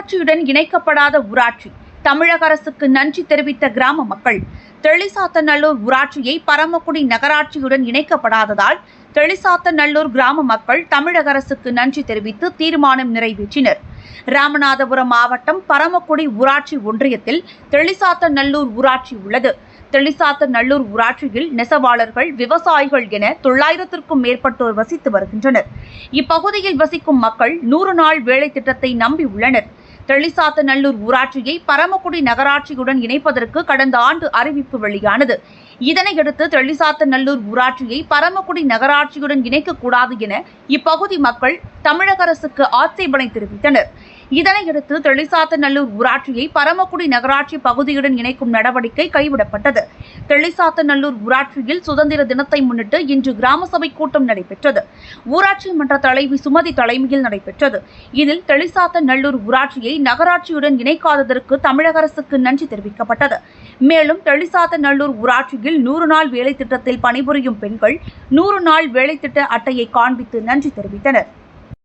நகராட்சியுடன் இணைக்கப்படாத ஊராட்சி. தமிழக அரசுக்கு நன்றி தெரிவித்த கிராம மக்கள் தெளிசாத்தநல்லூர் ஊராட்சியை பரமக்குடி நகராட்சியுடன் இணைக்கப்படாததால் தெளிசாத்தநல்லூர் கிராம மக்கள் தமிழக அரசுக்கு நன்றி தெரிவித்து தீர்மானம் நிறைவேற்றினர். ராமநாதபுரம் மாவட்டம் பரமக்குடி ஊராட்சி ஒன்றியத்தில் தெளிசாத்தநல்லூர் ஊராட்சி உள்ளது. தெளிசாத்தநல்லூர் ஊராட்சியில் நெசவாளர்கள் விவசாயிகள் என தொள்ளாயிரத்திற்கும் மேற்பட்டோர் வசித்து வருகின்றனர். இப்பகுதியில் வசிக்கும் மக்கள் நூறு நாள் வேலை திட்டத்தை நம்பி உள்ளனர். தெளிசாத்தநல்லூர் ஊராட்சியை பரமக்குடி நகராட்சியுடன் இணைப்பதற்கு கடந்த ஆண்டு அறிவிப்பு வெளியானது. இதனையடுத்து தெளிசாத்தநல்லூர் ஊராட்சியை பரமக்குடி நகராட்சியுடன் இணைக்கக்கூடாது என இப்பகுதி மக்கள் தமிழக அரசுக்கு ஆட்சேபனை தெரிவித்தனர். இதனையடுத்து தெளிசாத்தநல்லூர் ஊராட்சியை பரமக்குடி நகராட்சி பகுதியுடன் இணைக்கும் நடவடிக்கை கைவிடப்பட்டது. தெளிசாத்தநல்லூர் ஊராட்சியில் சுதந்திர தினத்தை முன்னிட்டு இன்று கிராம சபை கூட்டம் நடைபெற்றது. ஊராட்சி மன்ற தலைவி சுமதி தலைமையில் நடைபெற்றது. இதில் தெளிசாத்தநல்லூர் ஊராட்சியை நகராட்சியுடன் இணைக்காததற்கு தமிழக அரசுக்கு நன்றி தெரிவிக்கப்பட்டது. மேலும் தெளிசாத்தநல்லூர் ஊராட்சியில் நூறு நாள் வேலை திட்டத்தில் பணிபுரியும் பெண்கள் நூறு நாள் வேலை திட்ட அட்டையை காண்பித்து நன்றி தெரிவித்தனர்.